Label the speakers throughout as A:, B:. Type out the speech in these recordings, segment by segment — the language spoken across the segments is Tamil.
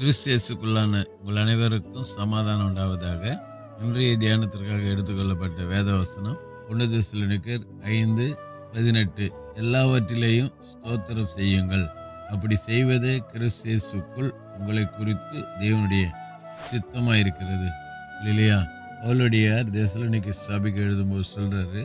A: கிறிஸ்தியஸுக்குள்ளான உங்கள் அனைவருக்கும் சமாதானம் உண்டாவதாக. இன்றைய தியானத்திற்காக எடுத்துக்கொள்ளப்பட்ட வேத வசனம் ஒன்று திசுலனுக்கர் ஐந்து பதினெட்டு. எல்லாவற்றிலேயும் ஸ்தோத்திரம் செய்யுங்கள். அப்படி செய்வதே கிறிஸ்தியஸுக்குள் உங்களை குறித்து தேவனுடைய சித்தமாக இருக்கிறது இல்லையா? அவளுடையார் தேசலனிக்கு சபைக்கு எழுதும்போது சொல்கிறாரு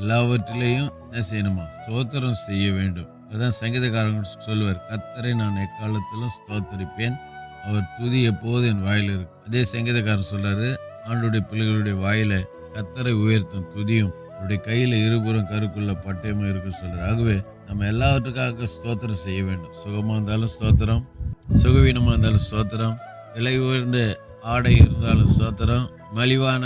A: எல்லாவற்றிலையும் என்ன செய்யணுமா? ஸ்தோத்திரம் செய்ய வேண்டும். அதான் சங்கீதக்காரங்க சொல்லுவார் கத்தரை நான் எக்காலத்திலும் ஸ்தோத்தரிப்பேன் அவர் துதி எப்போது என் வாயில் இருக்கும் அதே சங்கீதக்காரன் சொல்றாரு ஆண்டுடைய பிள்ளைகளுடைய வாயில கத்தரை உயர்த்தும் துதியும் அவருடைய கையில இருபுறம் கருக்குள்ள பட்டயமும் இருக்குன்னு சொல்றாரு. ஆகவே நம்ம எல்லாவற்றுக்காக ஸ்தோத்திரம் செய்ய வேண்டும். சுகமாக இருந்தாலும் ஸ்தோத்திரம் சுகவீனமாக இருந்தாலும் ஸ்தோத்திரம் விலை உயர்ந்த ஆடை இருந்தாலும் ஸ்தோத்திரம் மலிவான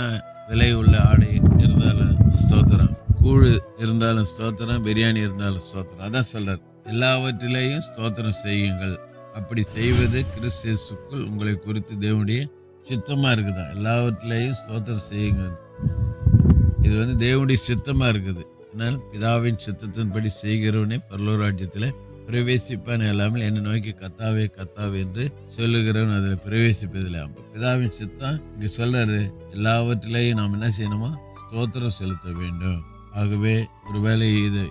A: விலை உள்ள ஆடை இருந்தாலும் ஸ்தோத்திரம் கூழ் இருந்தாலும் ஸ்தோத்திரம் பிரியாணி இருந்தாலும் ஸ்தோத்திரம். அதான் சொல்கிறார் எல்லாவற்றிலேயும் ஸ்தோத்திரம் செய்யுங்கள். அப்படி செய்வது கிறிஸ்தியஸுக்குள் உங்களை குறித்து தேவனுடைய சித்தமாக இருக்குதா. எல்லாவற்றிலேயும் ஸ்தோத்திரம் செய்யுங்க இது வந்து தேவனுடைய சித்தமாக இருக்குது. ஆனால் பிதாவின் சித்தத்தின்படி செய்கிறவனே பரலோராஜ்யத்தில் பிரவேசிப்பான் இல்லாமல் என்னை நோக்கி கத்தாவே கத்தாவே என்று சொல்லுகிறவன் அதில் பிரவேசிப்பதில்லை. அப்போ பிதாவின் சித்தம் இங்கே சொல்றாரு எல்லாவற்றிலேயும் நாம் என்ன செய்யணுமா ஸ்தோத்திரம் செலுத்த வேண்டும். ஆகவே ஒருவேளை இது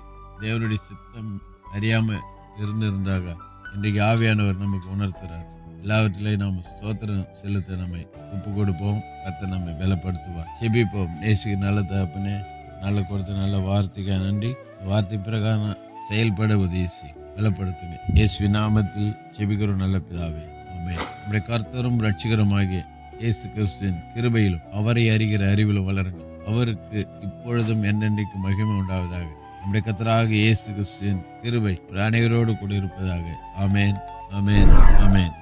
A: தேவனுடைய சித்தம் அறியாமல் இருந்திருந்தாக இன்றைக்கு ஆவியானவர் நமக்கு உணர்த்துறார். எல்லாவற்றிலையும் நாம் ஸ்தோத்திரம் செலுத்த நம்மை ஒப்பு கொடுப்போம். கத்தை நம்மை பலப்படுத்துவார். செபிப்போம் நேசிக்கு நல்ல தகப்பனே நல்ல கொடுத்த நல்ல வார்த்தைக்கு நன்றி. வார்த்தை பிரகாரம் செயல்பட உதவி பலப்படுத்துங்க. இயேசு நாமத்தில் செபிக்கிறோம் நல்ல பிதாவே. ஆமே நம்முடைய கர்த்தரும் ரட்சிகரமாகிய இயேசு கிறிஸ்துவின் கிருபையிலும் அவரை அறிகிற அறிவிலும் வளருங்கள். அவருக்கு இப்பொழுதும் என்னென்றைக்கு மகிமை உண்டாவதாக. நம்முடைய கத்தராக இயேசு கிறிஸ்துவின் கிருவை அனைவரோடு கூட இருப்பதாக ஆமேன். ஆமேன். ஆமேன்.